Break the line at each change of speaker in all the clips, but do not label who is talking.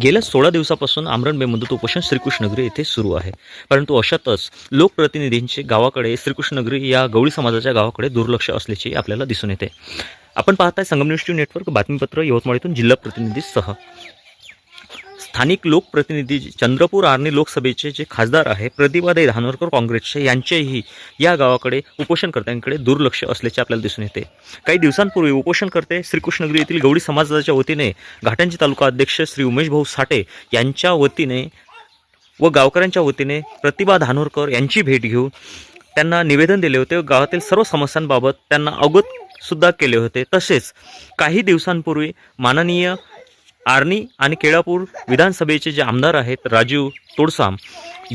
गेल्या सोळा दिवसापासून आमरण मदत उपोषण श्रीकृष्णनगरी येथे सुरू आहे. परंतु अशातच लोकप्रतिनिधींचे गावाकडे श्रीकृष्णनगरी या गवळी समाजाच्या गावाकडे दुर्लक्ष असल्याचे आपल्याला दिसून येते. आपण पाहताय संगम न्यूज नेटवर्क बातमीपत्र यवतमाळीतून जिल्हा प्रतिनिधीसह. स्थानिक लोकप्रतिनिधी चंद्रपूर आर्णी लोकसभेचे जे खासदार आहे प्रतिभादाई धानोरकर काँग्रेसचे यांचेही या गावाकडे उपोषणकर्त्यांकडे दुर्लक्ष असल्याचे आपल्याला दिसून येते. काही दिवसांपूर्वी उपोषणकर्ते श्रीकृष्णगिरी येथील गवडी समाजाच्या वतीने घाटांची तालुका अध्यक्ष श्री उमेश भाऊ साठे यांच्या वतीने व गावकऱ्यांच्या वतीने प्रतिभा धानोरकर यांची भेट घेऊन त्यांना निवेदन दिले होते. व गावातील सर्व समस्यांबाबत त्यांना अवगत सुद्धा केले होते. तसेच काही दिवसांपूर्वी माननीय आर्णी आणि केळापूर विधानसभेचे जे आमदार आहेत राजीव तोडसाम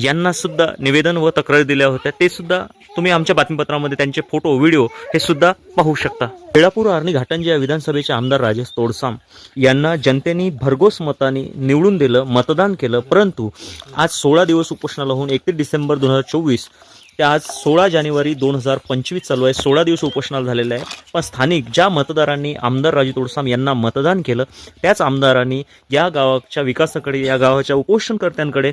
यांनासुद्धा निवेदन व तक्रारी दिल्या होत्या. ते सुद्धा तुम्ही आमच्या बातमीपत्रामध्ये त्यांचे फोटो व्हिडिओ हे सुद्धा पाहू शकता. केळापूर आर्णी घाटंजी या विधानसभेचे आमदार राजेश तोडसाम यांना जनतेने भरघोस मताने निवडून दिलं मतदान केलं परंतु आज सोळा दिवस उपोषणाला होऊन एकतीस डिसेंबर दोन हजार चोवीस ते आज सोळा जानेवारी दोन हजार पंचवीस चालू आहे. सोळा दिवस उपोषणाला झालेलं आहे. पण स्थानिक ज्या मतदारांनी आमदार राजू तोडसाम यांना मतदान केलं त्याच आमदारांनी या गावाच्या विकासाकडे या गावाच्या उपोषणकर्त्यांकडे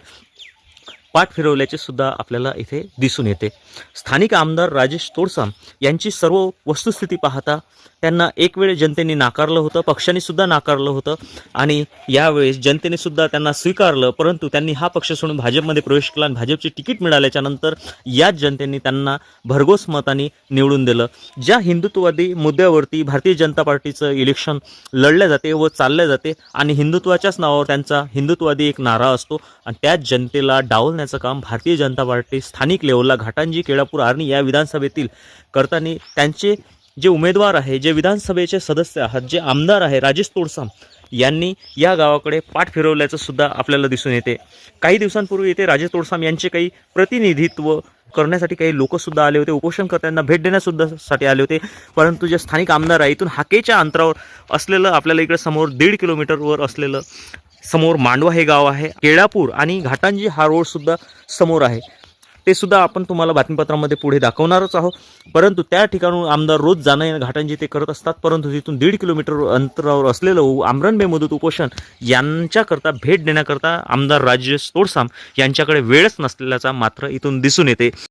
पाठ फिरवल्याचे सुद्धा आपल्याला इथे दिसून येते. स्थानिक आमदार राजेश तोडसाम यांची सर्व वस्तुस्थिती पाहता त्यांना एक वेळ जनतेने नाकारलं होतं पक्षाने सुद्धा नाकारलं होतं आणि यावेळेस जनतेने सुद्धा त्यांना स्वीकारलं परंतु त्यांनी हा पक्ष सोडून भाजपमध्ये प्रवेश केला आणि भाजपची तिकीट मिळाल्याच्यानंतर याच जनतेने त्यांना भरघोस मताने निवडून दिलं. ज्या हिंदुत्ववादी मुद्द्यावरती भारतीय जनता पार्टीचं इलेक्शन लढल्या जाते व चालल्या जाते आणि हिंदुत्वाच्याच नावावर त्यांचा हिंदुत्ववादी एक नारा असतो आणि त्याच जनतेला करण्याचं काम भारतीय जनता पार्टी स्थानिक लेवलला घाटांजी केळापूर आर्णी या विधानसभेतील करताना त्यांचे जे उमेदवार आहे जे विधानसभेचे सदस्य आहात जे आमदार आहे राजेश तोडसाम यांनी या गावाकडे पाठ फिरवल्याचं सुद्धा आपल्याला दिसून येते. काही दिवसांपूर्वी येथे राजेश तोडसाम यांचे काही प्रतिनिधित्व करण्यासाठी काही लोकसुद्धा आले होते उपोषणकर्त्यांना भेट देण्यासुद्धा साठी आले होते. परंतु जे स्थानिक आमदार आहे इथून हाकेच्या अंतरावर असलेलं आपल्याला इकडे समोर दीड किलोमीटरवर असलेलं समोर मांडवा हे गाव आहे. केळापूर आणि घाटांजी हा रोडसुद्धा समोर आहे. ते सुद्धा आपण तुम्हाला बातमीपत्रामध्ये पुढे दाखवणारच आहोत. परंतु त्या ठिकाणून आमदार रोज जाणं घाटांजी ते करत असतात. परंतु तिथून दीड किलोमीटर अंतरावर असलेलं उ- आमरणबे मदत उपोषण यांच्याकरता भेट देण्याकरता आमदार राजेश तोडसाम यांच्याकडे वेळच नसलेल्याचा मात्र इथून दिसून येते.